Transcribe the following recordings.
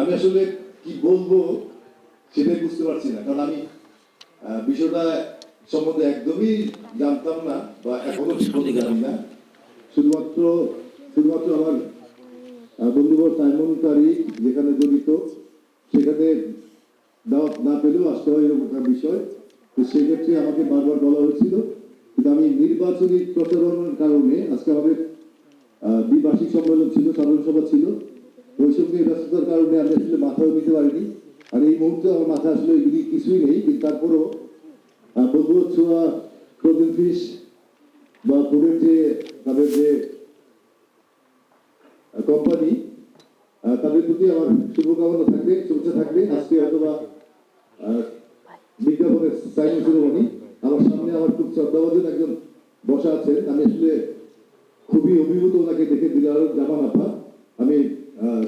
আমি আসলে কি বলব সেটাই বুঝতে পারছি না। কারণ আমি বিষয়টা সম্বন্ধে একদমই জানতাম না বা এখনও জানি না। শুধুমাত্র শুধুমাত্র আমার বন্ধুবর সাইমন তারিক যেখানে জড়িত, সেখানে দাওয়াত না পেলেও আসতে হয় এরকম একটা বিষয়। তো সেক্ষেত্রে আমাকে বারবার বলা হয়েছিল। কিন্তু আমি নির্বাচনী প্রচারণার কারণে আজকে আমাদের দ্বিবার্ষিক সম্মেলন ছিল সাধারণ সভা ছিল। ওই সঙ্গে ব্যস্ততার কারণে আমি আসলে মাথাও নিতে পারিনি। আর এই মুহূর্তে আমার মাথা আসলে এগুলি কিছুই নেই কিন্তু তারপরও বলব ছোঁয়া ফ্রোজেন ফিশ বা ফুডের যে তাদের যে কোম্পানি তাদের প্রতি আমার শুভকামনা থাকবে শুভেচ্ছা থাকবে। আজকে অথবা আহ, বিজ্ঞাপনের সাইন সেরেমনি আমার সামনে আমার খুব শ্রদ্ধাভাজন একজন বসা আছেন। আমি আসলে খুবই অভিভূত ওনাকে দেখে দিলার জামান আপা আমি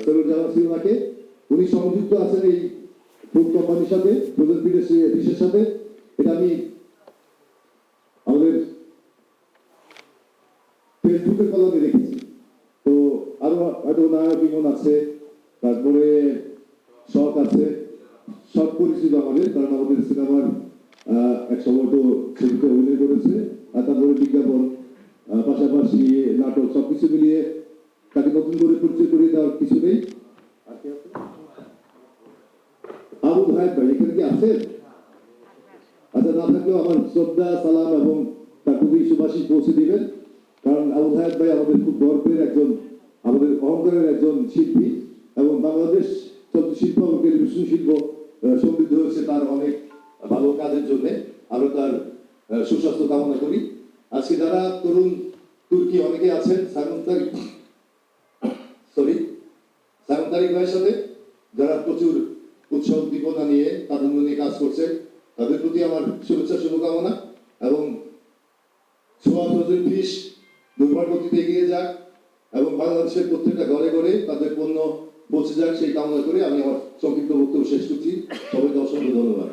সরুর জানাচ্ছি ওনাকে। উনি সংযুক্ত আছেন এই ফুড কোম্পানির সাথে ফ্রোজেন ফিশের সাথে। এটা আমি আমাদের ফেসবুকে কলমে রেখেছি। তো আরও হয়তো নায়ক ইমন আছে, তারপরে শখ আছে। সব পরিচিত আমাদের, কারণ আমাদের সিনেমার এক সময় তো ছবিতে অভিনয় করেছে, আর তারপরে বিজ্ঞাপন। পাশাপাশি নাটক সবকিছু মিলিয়ে তাকে নতুন করে পরিচয় করে দেওয়ার কিছু নেই। আবু ভাইয়ের ভাই, এখানে কি আছেন? আচ্ছা না থাকলেও আমার শ্রদ্ধা, সালাম এবং তার প্রতি সুভাষিস পৌঁছে দিবেন। কারণ আবু হায়াত ভাই আমাদের খুব গর্বের একজন, আমাদের অহংকারের একজন শিল্পী এবং বাংলাদেশ চলচ্চিত্র শিল্প এবং টেলিভিশন শিল্প সমৃদ্ধ হয়েছে তার অনেক ভালো কাজের জন্য। আমরা তার সুস্বাস্থ্য কামনা করি। আজকে যারা তরুণ তুর্কি অনেকে আছেন সাইমন তারিক সরি সাইমন তারিক ভাইয়ের সাথে, যারা প্রচুর উৎসাহ উদ্দীপনা নিয়ে তাদের নিয়ে কাজ করছে, তাদের প্রতি আমার শুভেচ্ছা, শুভকামনা এবং ছোঁয়া ফ্রোজেন ফিশ দুর্বার গতিতে এগিয়ে যাক এবং বাংলাদেশের প্রত্যেকটা ঘরে ঘরে তাদের পণ্য পৌঁছে যাক, সেই কামনা করে আমি আমার সংক্ষিপ্ত বক্তব্য শেষ করছি। সবাইকে অসংখ্য ধন্যবাদ।